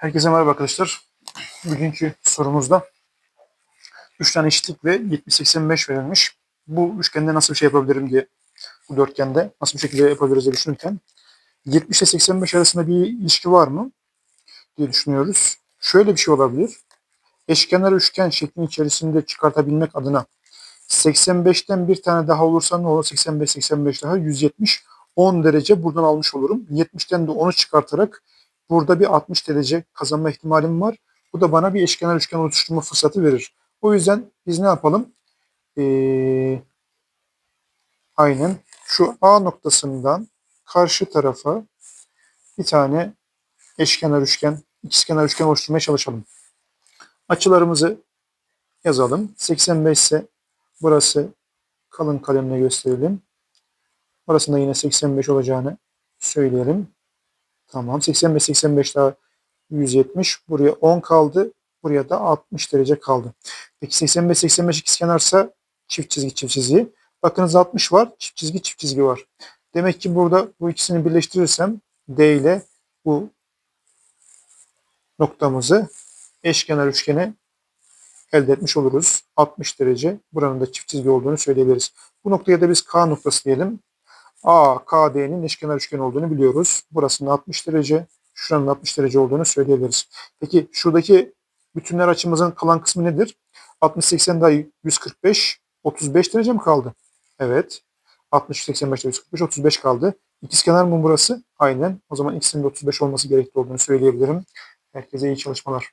Herkese merhaba arkadaşlar. Bugünkü sorumuzda 3 tane eşitlik ve 70-85 verilmiş. Bu üçgende nasıl bir şey yapabilirim diye, bu dörtgende nasıl bir şekilde yapabiliriz diye düşünürken 70 ile 85 arasında bir ilişki var mı diye düşünüyoruz. Şöyle bir şey olabilir. Eşkenar üçgen şeklin içerisinde çıkartabilmek adına 85'ten bir tane daha olursa ne olur? 85 85 daha 170 10 derece buradan almış olurum. 70'ten de 10'u çıkartarak burada bir 60 derece kazanma ihtimalim var. Bu da bana bir eşkenar üçgen oluşturma fırsatı verir. O yüzden biz ne yapalım? Ee, aynen şu A noktasından karşı tarafa bir tane eşkenar üçgen, ikizkenar üçgen oluşturmaya çalışalım. Açılarımızı yazalım. 85 ise burası kalın kalemle gösterelim. Burasında yine 85 olacağını söyleyelim. Tamam. 85 85 daha 170. Buraya 10 kaldı. Buraya da 60 derece kaldı. Peki 85 85 ikizkenarsa çift çizgi çift çizgi. Bakınız 60 var. Çift çizgi çift çizgi var. Demek ki burada bu ikisini birleştirirsem D ile bu noktamızı eşkenar üçgene elde etmiş oluruz. 60 derece. Buranın da çift çizgi olduğunu söyleyebiliriz. Bu noktaya da biz K noktası diyelim. A, KD'nin eşkenar üçgen olduğunu biliyoruz. Burasının 60 derece, şuranın 60 derece olduğunu söyleyebiliriz. Peki şuradaki bütünler açımızın kalan kısmı nedir? 60, 80 daha 145, 35 derece mi kaldı? Evet. 60, 85 145, 35 kaldı. İkizkenar mı burası? Aynen. O zaman ikisinin de 35 olması gerekli olduğunu söyleyebilirim. Herkese iyi çalışmalar.